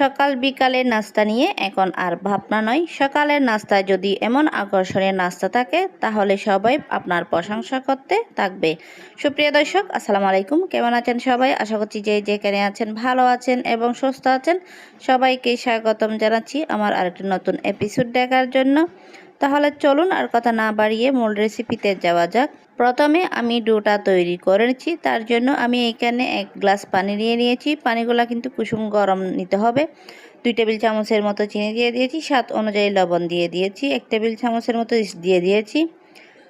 সকাল বিকালের নাস্তা নিয়ে এখন আর ভাবনা নয়, সকালের নাস্তায় যদি এমন আকর্ষণীয় নাস্তা থাকে, তাহলে সবাই আপনার প্রশংসা করতে থাকবে। সুপ্রিয় দর্শক, আসসালামু আলাইকুম। কেমন আছেন সবাই? আশা করছি যে যেখানে আছেন ভালো আছেন এবং সুস্থ আছেন। সবাইকে স্বাগতম জানাচ্ছি আমার আরেকটি নতুন এপিসোড দেখার জন্য। তাহলে চলুন আর কথা না বাড়িয়ে মূল রেসিপিতে যাওয়া যাক। প্রথমে আমি ডোটা তৈরি করেছি তার জন্য আমি এখানে এক গ্লাস পানি নিয়ে নিয়েছি। পানিগুলো কিন্তু কুসুম গরম নিতে হবে। দুই টেবিল চামচের মতো চিনি দিয়ে দিয়েছি। স্বাদ অনুযায়ী লবণ দিয়ে দিয়েছি। এক টেবিল চামচের মতো দিয়ে দিয়েছি।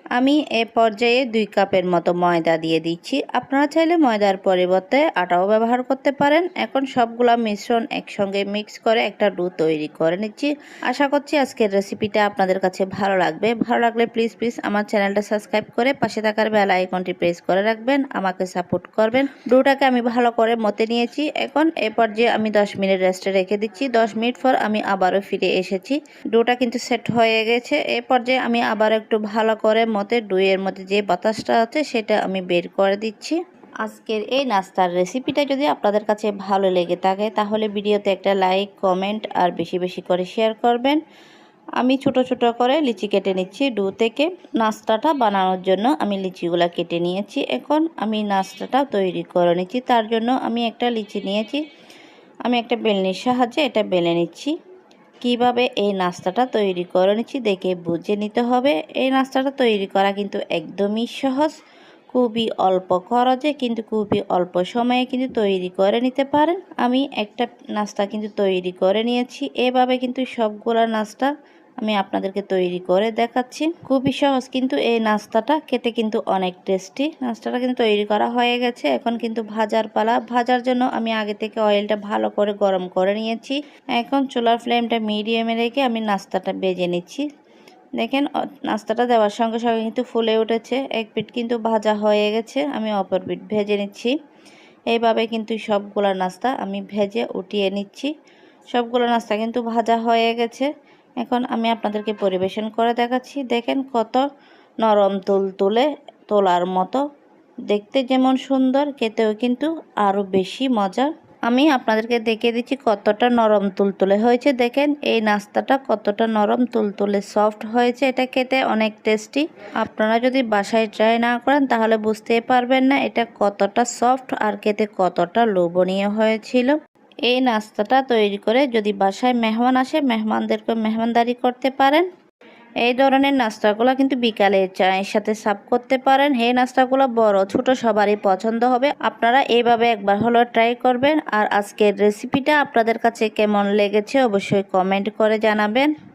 আমি এ পর্যায়ে দুই কাপের মতো ময়দা দিয়ে দিচ্ছি। আপনারা চাইলে ময়দার পরিবর্তে আটাও ব্যবহার করতে পারেন। এখন সবগুলা মিশ্রণ একসঙ্গে মিক্স করে একটা ডু তৈরি করে নিচ্ছি। আশা করছি আজকের রেসিপিটা আপনাদের কাছে ভালো লাগবে। ভালো লাগলে প্লিজ প্লিজ আমার চ্যানেলটা সাবস্ক্রাইব করে পাশে থাকার বেল আইকনটি প্রেস করে রাখবেন। আমাকে সাপোর্ট করবেন। ডুটাকে আমি ভালো করে মতে নিয়েছি। এখন এ পর্যায়ে আমি 10 মিনিট রেস্টে রেখে দিচ্ছি। 10 মিনিট পর আমি আবারও ফিরে এসেছি। ডুটা কিন্তু সেট হয়ে গেছে। এ পর্যায়ে আমি আবার একটু ভালো করে মতে ডুয়ের মধ্যে যে বাতাসটা আছে সেটা আমি বের করে দিচ্ছি। আজকের এই নাস্তার রেসিপিটা যদি আপনাদের কাছে ভালো লেগে থাকে, তাহলে ভিডিওতে একটা লাইক, কমেন্ট আর বেশি বেশি করে শেয়ার করবেন। আমি ছোট ছোট করে লিচি কেটে নিচ্ছি ডু থেকে। নাস্তাটা বানানোর জন্য আমি লিচিগুলা কেটে নিয়েছি। এখন আমি নাস্তাটা তৈরি করে নিচ্ছি। তার জন্য আমি একটা লিচি নিয়েছি। আমি একটা বেলনির সাহায্যে এটা বেলে নিচ্ছি। কীভাবে এই নাস্তাটা তৈরি করে নিচ্ছি দেখে বুঝে নিতে হবে। এই নাস্তাটা তৈরি করা কিন্তু একদমই সহজ। খুবই অল্প খরচে কিন্তু খুবই অল্প সময়ে কিন্তু তৈরি করে নিতে পারেন। আমি একটা নাস্তা কিন্তু তৈরি করে নিয়েছি। এভাবে কিন্তু সবগুলা নাস্তা আমি আপনাদেরকে তৈরি করে দেখাচ্ছি। খুবই সহজ, কিন্তু এই নাস্তাটা খেতে কিন্তু অনেক টেস্টি নাস্তাটা কিন্তু তৈরি করা হয়ে গেছে। এখন কিন্তু ভাজার পালা। ভাজার জন্য আমি আগে থেকে অয়েলটা ভালো করে গরম করে নিয়েছি। এখন চুলার ফ্লেমটা মিডিয়ামে রেখে আমি নাস্তাটা বেজে নিচ্ছি। দেখেন নাস্তাটা দেওয়ার সঙ্গে সঙ্গে কিন্তু ফুলে উঠেছে। এক পিঠ কিন্তু ভাজা হয়ে গেছে। আমি অপর পিঠ ভেজে নিচ্ছি। এইভাবে কিন্তু সবগুলো নাস্তা আমি ভেজে উঠিয়ে নিচ্ছি। সবগুলো নাস্তা কিন্তু ভাজা হয়ে গেছে। এখন আমি আপনাদেরকে পরিবেশন করে দেখাচ্ছি। দেখেন কত নরম তুল তুলে তোলার মতো। দেখতে যেমন সুন্দর, খেতেও কিন্তু আরও বেশি মজা আমি আপনাদেরকে দেখিয়ে দিচ্ছি কতটা নরম তুলতুলে হয়েছে। দেখেন এই নাস্তাটা কতটা নরম তুলতুলে সফট হয়েছে। এটা খেতে অনেক টেস্টি। আপনারা যদি বাসায় ট্রাই না করেন, তাহলে বুঝতেই পারবেন না এটা কতটা সফট আর খেতে কতটা লোভনীয় হয়েছিল। এই নাস্তাটা তৈরি করে যদি বাসায় মেহমান আসে মেহমানদেরকে মেহমানদারি করতে পারেন। এই ধরনের নাস্তাগুলো কিন্তু বিকালে চায়ের সাথে সাফ করতে পারেন। এই নাস্তাগুলো বড়, ছোট, সবারই পছন্দ হবে। আপনারা এইভাবে একবার হলো ট্রাই করবেন। আর আজকের রেসিপিটা আপনাদের কাছে কেমন লেগেছে অবশ্যই কমেন্ট করে জানাবেন।